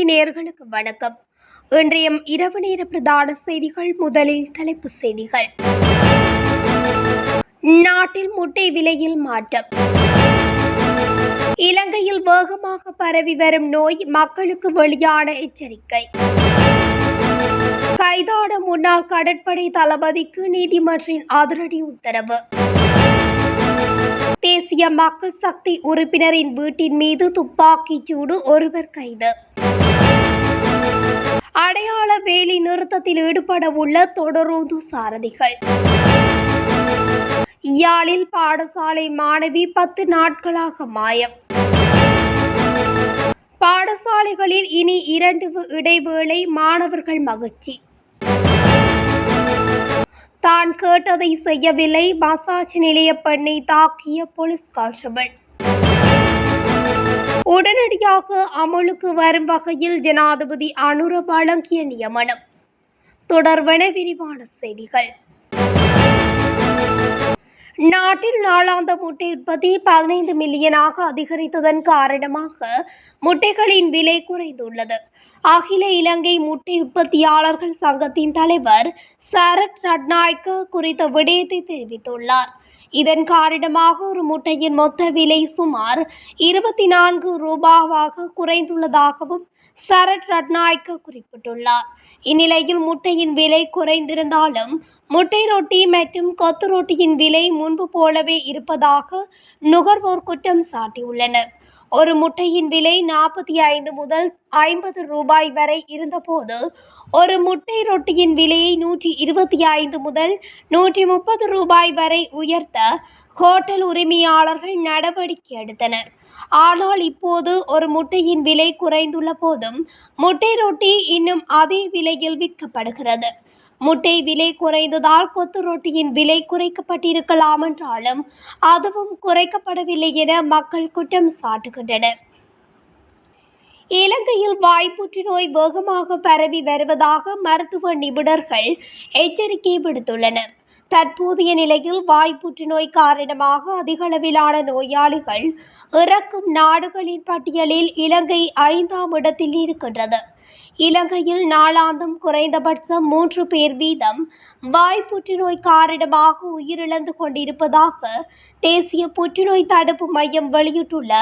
தமிழொலி நேர்களுக்கு வணக்கம். இன்றைய இரவு நேர பிரதான செய்திகள் முதலில் தலைப்பு செய்திகள். நாட்டில் முட்டை விலையில் மாற்றம். இலங்கையில் வேகமாக பரவி வரும் நோய் மக்களுக்கு வெளியான எச்சரிக்கை. கைதான முன்னாள் கடற்படை தளபதிக்கு நீதிமன்றின் அதிரடி உத்தரவு. தேசிய மக்கள் சக்தி உறுப்பினரின் வீட்டின் மீது துப்பாக்கிச் சூடு ஒருவர் கைது. அடையாள வேலி நிறுத்தத்தில் ஈடுபட உள்ள தொடரூந்து சாரதிகள். யாழில் பாடசாலை மாணவி பத்து நாட்களாக மாயம். பாடசாலைகளில் இனி இரண்டு இடைவேளை மாணவர்கள் மகிழ்ச்சி. தான் கேட்டதை செய்யவில்லை மசாஜ் நிலைய பெண்ணை தாக்கிய போலீஸ் கான்ஸ்டபிள். உடனடியாக அமலுக்கு வரும் வகையில் ஜனாதிபதி அனுர வழங்கிய நியமனம். தொடர்வன விரிவான செய்திகள். நாட்டில் நாளாந்த முட்டை உற்பத்தி பதினைந்து மில்லியனாக அதிகரித்ததன் காரணமாக முட்டைகளின் விலை குறைந்துள்ளது. அகில இலங்கை முட்டை உற்பத்தியாளர்கள் சங்கத்தின் தலைவர் சரத் ரட்நாயக்க குறித்த விடயத்தை தெரிவித்துள்ளார். இதன் காரணமாக ஒரு முட்டையின் மொத்த விலை சுமார் இருபத்தி நான்கு ரூபாவாக குறைந்துள்ளதாகவும் சரத் ரட்நாயக்க குறிப்பிட்டுள்ளார். இந்நிலையில் முட்டையின் விலை குறைந்திருந்தாலும் முட்டை ரொட்டி மற்றும் கொத்து ரொட்டியின் விலை முன்பு போலவே இருப்பதாக நுகர்வோர் குற்றம் சாட்டியுள்ளனர். ஒரு முட்டையின் விலை நாற்பத்தி ஐந்து முதல் ஐம்பது ரூபாய் வரை இருந்தபோது ஒரு முட்டை ரொட்டியின் விலையை நூற்றி இருபத்தி ஐந்து முதல் நூற்றி முப்பது ரூபாய் வரை உயர்த்த ஹோட்டல் உரிமையாளர்கள் நடவடிக்கை எடுத்தனர். ஆனால் இப்போது ஒரு முட்டையின் விலை குறைந்துள்ள போதும் முட்டை ரொட்டி இன்னும் அதே விலையில் விற்கப்படுகிறது. முட்டை விலை குறைந்ததால் கொத்து ரொட்டியின் விலை குறைக்கப்பட்டிருக்கலாம் என்றாலும் அதுவும் குறைக்கப்படவில்லை என மக்கள் குற்றம் சாட்டுகின்றனர். இலங்கையில் வாய்ப்புற்று நோய் வேகமாக பரவி வருவதாக மருத்துவ நிபுணர்கள் எச்சரிக்கை விடுத்துள்ளனர். தற்போதைய நிலையில் வாய் புற்றுநோய் காரணமாக அதிகளவிலான நோயாளிகள் இறக்கும் நாடுகளின் பட்டியலில் இலங்கை ஐந்தாம் இடத்தில் இருக்கின்றது. இலங்கையில் நாளாந்தம் குறைந்தபட்சம் மூன்று பேர் வீதம் வாய் புற்றுநோய் காரணமாக உயிரிழந்து கொண்டிருப்பதாக தேசிய புற்றுநோய் தடுப்பு மையம் வெளியிட்டுள்ள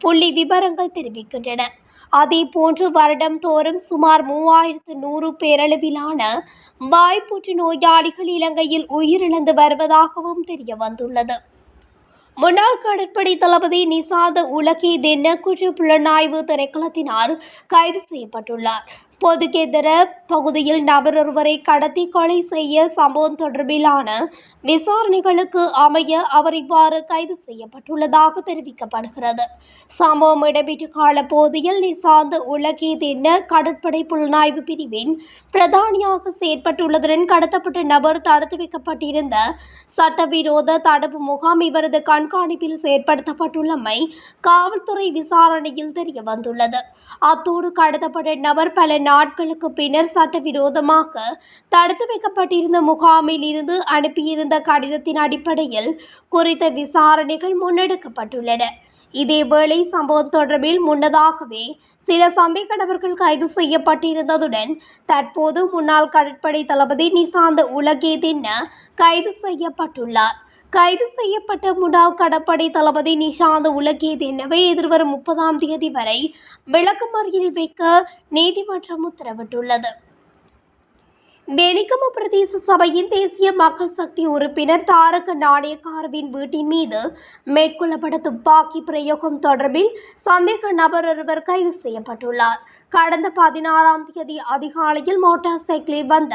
புள்ளி விவரங்கள் தெரிவிக்கின்றன. அதே போன்று வருடம் தோறும் சுமார் மூவாயிரத்து நூறு பேரளவிலான வாய்ப்புற்று நோயாளிகள் இலங்கையில் உயிரிழந்து வருவதாகவும் தெரிய வந்துள்ளது முன்னாள் கடற்படை தளபதி நிசாத உலகி தின குற்ற புலனாய்வு திணைக்களத்தினால் கைது செய்யப்பட்டுள்ளார். பொதுக்கெதிர பகுதியில் நபர் ஒருவரை கடத்தி கொலை செய்ய சம்பவம் தொடர்பிலான விசாரணைகளுக்கு அமைய அவர் இவ்வாறு கைது செய்யப்பட்டுள்ளதாக தெரிவிக்கப்படுகிறது. சம்பவம் இடம்பெற்ற கால பகுதியில் நிசாந்த உலகி கடற்படை புலனாய்வு பிரிவின் பிரதானியாக செயற்பட்டுள்ளதுடன் கடத்தப்பட்ட நபர் தடுத்து வைக்கப்பட்டிருந்த சட்டவிரோத தடுப்பு முகாம் இவரது கண்காணிப்பில் செயற்படுத்தப்பட்டுள்ளமை காவல்துறை விசாரணையில் தெரிய வந்துள்ளது அத்தோடு கடத்தப்பட்ட நபர் பல நாட்களுக்கு பின்னர் சட்டவிரோதமாக தடுத்து வைக்கப்பட்டிருந்த முகாமில் இருந்து அனுப்பியிருந்த கடிதத்தின் அடிப்படையில் குறித்த விசாரணைகள் முன்னெடுக்கப்பட்டுள்ளன. இதேவேளை சம்பவம் தொடர்பில் முன்னதாகவே சில சந்தேக நபர்கள் கைது செய்யப்பட்டிருந்ததுடன் தற்போது முன்னாள் கடற்படை தளபதி நிசாந்த உலகே தின்ன கைது செய்யப்பட்டுள்ளார். கைது செய்யப்பட்ட முன்னாள் கடற்படை தளபதி நிஷாந்த் உலகே தின்னவை எதிர்வரும் முப்பதாம் தேதி வரை விளக்கமறியலில் வைக்க நீதிமன்றம் உத்தரவிட்டுள்ளது. வெலிகம பிரதேச சபையின் தேசிய மக்கள் சக்தி உறுப்பினர் தாரக நாணயக்காரவின் வீட்டின் மீது மேற்கொள்ளப்பட்ட துப்பாக்கி பிரயோகம் தொடர்பில் சந்தேக நபர் ஒருவர் கைது செய்யப்பட்டுள்ளார். கடந்த பதினாறாம் தேதி அதிகாலையில் மோட்டார் சைக்கிளில் வந்த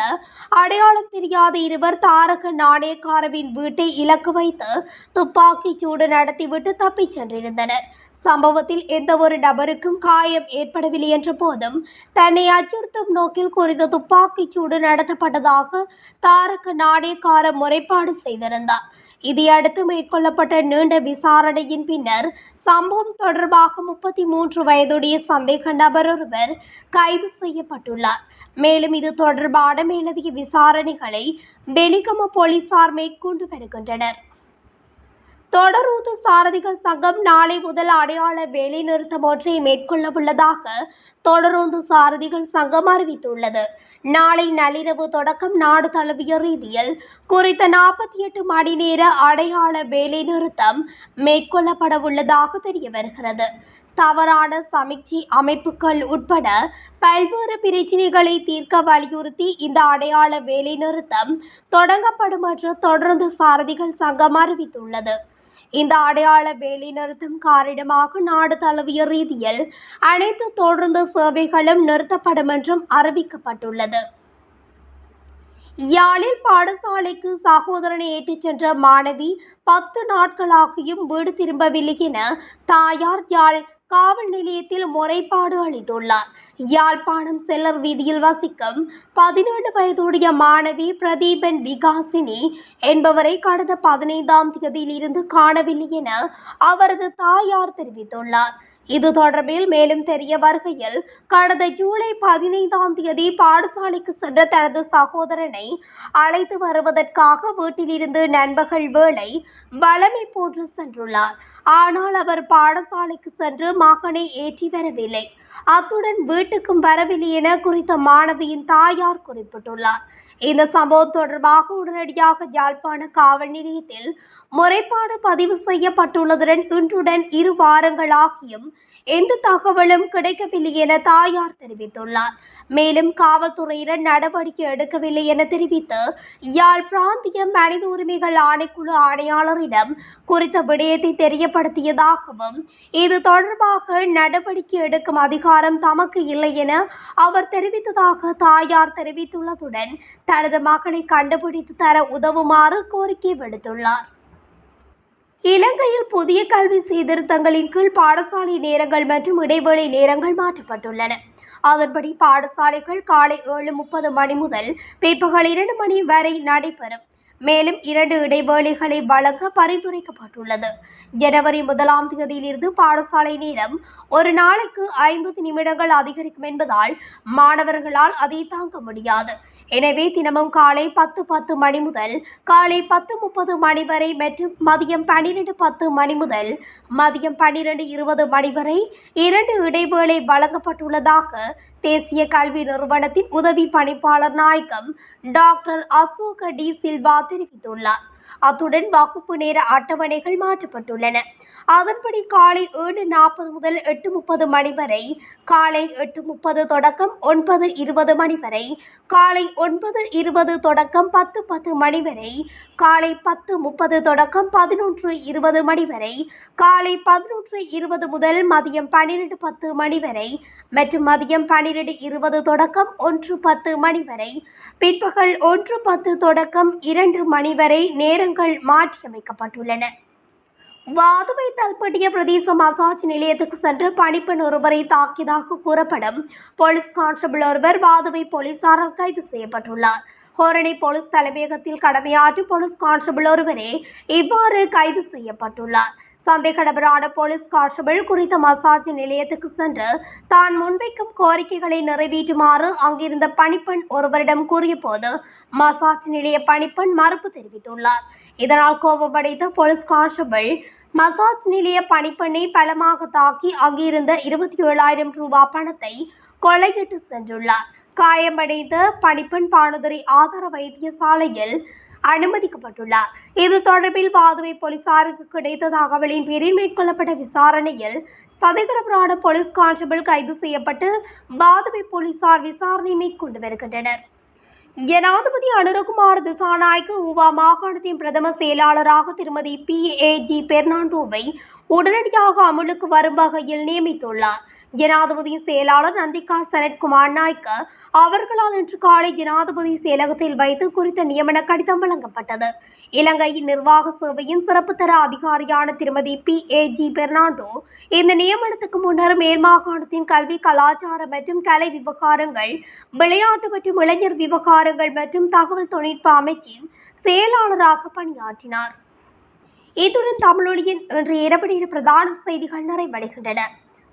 அடையாளம் தெரியாத இருவர் தாரக நாணயக்காரவின் வீட்டை இலக்கு வைத்து துப்பாக்கிச் சூடு நடத்திவிட்டு தப்பிச் சென்றிருந்தனர். சம்பவத்தில் எந்த ஒரு நபருக்கும் காயம் ஏற்படவில்லை என்ற போதும் தன்னை அச்சுறுத்தும் நோக்கில் குறித்த துப்பாக்கி சூடு நடத்தப்பட்டதாக தாரக நாடேக்கார முறைப்பாடு செய்திருந்தார். இதையடுத்து மேற்கொள்ளப்பட்ட நீண்ட விசாரணையின் பின்னர் சம்பவம் தொடர்பாக முப்பத்தி மூன்று வயதுடைய சந்தேக நபர் ஒருவர் கைது செய்யப்பட்டுள்ளார். மேலும் இது தொடர்பான மேலதிக விசாரணைகளை வெலிகம போலீசார் மேற்கொண்டு வருகின்றனர். தொடரூது சாரதிகள் சங்கம். நாளை முதல் அடையாள வேலைநிறுத்தம் ஒன்றை மேற்கொள்ள உள்ளதாக தொடரூந்து சாரதிகள் சங்கம் அறிவித்துள்ளது. நாளை நள்ளிரவு தொடக்கம் நாடு தழுவிய ரீதியில் குறித்த நாற்பத்தி எட்டு மணி நேர அடையாள வேலைநிறுத்தம் மேற்கொள்ளப்பட உள்ளதாக தெரிய வருகிறது. தவறான சமிக்ஞை அமைப்புகள் உட்பட பல்வேறு பிரச்சினைகளை தீர்க்க வலியுறுத்தி இந்த அடையாள வேலைநிறுத்தம் தொடங்கப்படும் என்று தொடர்ந்து சாரதிகள் சங்கம் அறிவித்துள்ளது. இந்த அடையாள வேலை நிறுத்தம் காரணமாக நாடு தழுவிய ரீதியில் அனைத்து தொடர்ந்து சேவைகளும் நிறுத்தப்படும் என்றும் அறிவிக்கப்பட்டுள்ளது. யாழில் பாடசாலைக்கு சகோதரனை ஏற்றிச் சென்ற மாணவி பத்து நாட்களாகியும் வீடு திரும்பவில்லை என தாயார் யாழ் காவல் நிலையத்தில் முறைப்பாடு அளித்துள்ளார். யாழ்ப்பாணம் செல்லர் வீதியில் வசிக்கும் பதினேழு வயதுடைய மாணவி பிரதீபன் விகாசினி என்பவரை கடந்த பதினைந்தாம் தேதியில் இருந்து காணவில்லை என அவரது தாயார் தெரிவித்துள்ளார். இது தொடர்பில் மேலும் தெரிய வருகையில் கடந்த ஜூலை பதினைந்தாம் தேதி பாடசாலைக்கு சென்ற தனது சகோதரனை அழைத்து வருவதற்காக வீட்டிலிருந்து நண்பகல் வேளை வளமை போன்று சென்றுள்ளார். ஆனால் அவர் பாடசாலைக்கு சென்று மகனை ஏற்றி வரவில்லை. அத்துடன் வீட்டுக்கும் வரவில்லை என குறித்த மாணவியின் தாயார் குறிப்பிட்டுள்ளார். இந்த சம்பவம் தொடர்பாக உடனடியாக யாழ்ப்பாண காவல் நிலையத்தில் முறைப்பாடு பதிவு செய்யப்பட்டுள்ளதுடன் இன்றுடன் இரு வாரங்களாகியும் எந்த தகவலும் கிடைக்கவில்லை என தாயார் தெரிவித்துள்ளார். மேலும் காவல்துறையினர் நடவடிக்கை எடுக்கவில்லை என தெரிவித்து யாழ் பிராந்திய மனித உரிமைகள் ஆணைக்குழு ஆணையாளரிடம் குறித்த விடயத்தை தெரியப்படுத்தியதாகவும் இது தொடர்பாக நடவடிக்கை எடுக்கும் அதிகாரம் தமக்கு இல்லை என அவர் தெரிவித்ததாக தாயார் தெரிவித்துள்ளதுடன் தனது மகளை கண்டுபிடித்து தர உதவுமாறு கோரிக்கை விடுத்துள்ளார். இலங்கையில் புதிய கல்வி சீர்திருத்தங்களின் கீழ் பாடசாலை நேரங்கள் மற்றும் இடைவேளை நேரங்கள் மாற்றப்பட்டுள்ளன. அதன்படி பாடசாலைகள் காலை ஏழு முப்பது மணி முதல் பிற்பகல் இரண்டு மணி வரை நடைபெறும். மேலும் இரண்டு இடைவேளைகளை வழங்க பரிந்துரைக்கப்பட்டுள்ளது. ஜனவரி முதலாம் தேதியிலிருந்து பாடசாலை நேரம் ஒரு நாளைக்கு ஐம்பது நிமிடங்கள் அதிகரிக்கும் என்பதால் மாணவர்களால் அதை தாங்க முடியாது. எனவே தினமும் காலை பத்து பத்து மணி முதல் காலை பத்து முப்பது மணி வரை மற்றும் மதியம் பன்னிரண்டு பத்து மணி முதல் மதியம் பன்னிரண்டு இருபது மணி வரை இரண்டு இடைவேளை வழங்கப்பட்டுள்ளதாக தேசிய கல்வி நிறுவனத்தின் உதவி பணிப்பாளர் நாயகம் டாக்டர் அசோக டி சில்வா தெரிவித்துள்ளார். அத்துடன் வகுப்பு நேர அட்டவணைகள் மாற்றப்பட்டுள்ளன. அதன்படி காலை ஏழு நாற்பது முதல் எட்டு முப்பது மணி வரை காலை எட்டு முப்பது தொடக்கம் ஒன்பது இருபது மணி வரை காலை ஒன்பது இருபது தொடக்கம் பத்து பத்து மணி வரை காலை பத்து முப்பது தொடக்கம் பதினொன்று இருபது மணி வரை காலை பதினொன்று இருபது முதல் மதியம் பன்னிரண்டு பத்து மணி வரை மற்றும் மதியம் பன்னிரண்டு இருபது தொடக்கம் ஒன்று பத்து மணி வரை. பிற்பகல் ஒன்று பத்து தொடக்கம் இரண்டு மணி வரை நேரங்கள் மாற்றியமைக்கப்பட்டுள்ளன. வாதுவை தல்பட்டிய பிரதேச மசாஜ் நிலையத்துக்கு சென்று பணிப்பெண் ஒருவரை தாக்கியதாக கூறப்படும் போலீஸ் கான்ஸ்டபிள் ஒருவர் வாதுவை போலீசாரால் கைது செய்யப்பட்டுள்ளார். ஹோரணி போலீஸ் தலைமையகத்தில் கடமையாற்றும் போலீஸ் கான்ஸ்டபிள் ஒருவரே இவ்வாறு கைது செய்யப்பட்டுள்ளார். சந்தேக நபரான போலீஸ் கான்ஸ்டபிள் குறித்த மசாஜ் நிலையத்துக்கு சென்று தான் முன்வைக்கும் கோரிக்கைகளை நிறைவேற்றுமாறு அங்கிருந்த பணிப்பெண் ஒருவரிடம் கூறிய போது மசாஜ் நிலைய பணிப்பெண் மறுப்பு தெரிவித்துள்ளார். இதனால் கோபமடைந்த போலீஸ் கான்ஸ்டபிள் மசாஜ் நிலைய பணிப்பெண்ணை பலமாக தாக்கி அங்கிருந்த இருபத்தி ஏழாயிரம் ரூபாய் பணத்தை கொள்ளையிட்டு சென்றுள்ளார். காயமடைந்த பணிப்பெண் பானுதுரை ஆதார வைத்தியசாலையில் அனுமதிக்கப்பட்டுள்ளார். இது தொடர்பில் பாதுவை போலீசாருக்கு கிடைத்த தகவலின் பேரில் மேற்கொள்ளப்பட்ட விசாரணையில் சதைகடபுரான போலீஸ் கான்ஸ்டபிள் கைது செய்யப்பட்டு பாதுவை போலீசார் விசாரணை மேற்கொண்டு வருகின்றனர். ஜனாதிபதி அனுரகுமார் திசாநாய்க்கு ஊவா மாகாணத்தின் பிரதம செயலாளராக திருமதி பி ஏ ஜி பெர்னாண்டோவை உடனடியாக அமுலுக்கு வரும் வகையில் நியமித்துள்ளார். ஜனாதிபதியின் செயலாளர் நந்திகா சனத்குமார் நாய்க்கு அவர்களால் இன்று காலை ஜனாதிபதி செயலகத்தில் வைத்து குறித்த நியமன கடிதம் வழங்கப்பட்டது. இலங்கையின் நிர்வாக சேவையின் சிறப்பு தர அதிகாரியான திருமதி பி. ஏ. ஜி. பெர்னாண்டோ இந்த நியமனத்துக்கு முன்னர் மேல்மாகாணத்தின் கல்வி கலாச்சார மற்றும் கலை விவகாரங்கள் விளையாட்டு மற்றும் இளைஞர் விவகாரங்கள் மற்றும் தகவல் தொழில்நுட்ப அமைச்சின் செயலாளராக பணியாற்றினார். இத்துடன் தமிழொலியின் இன்று இரவு நேர பிரதான செய்திகள் நிறைவடைகின்றன.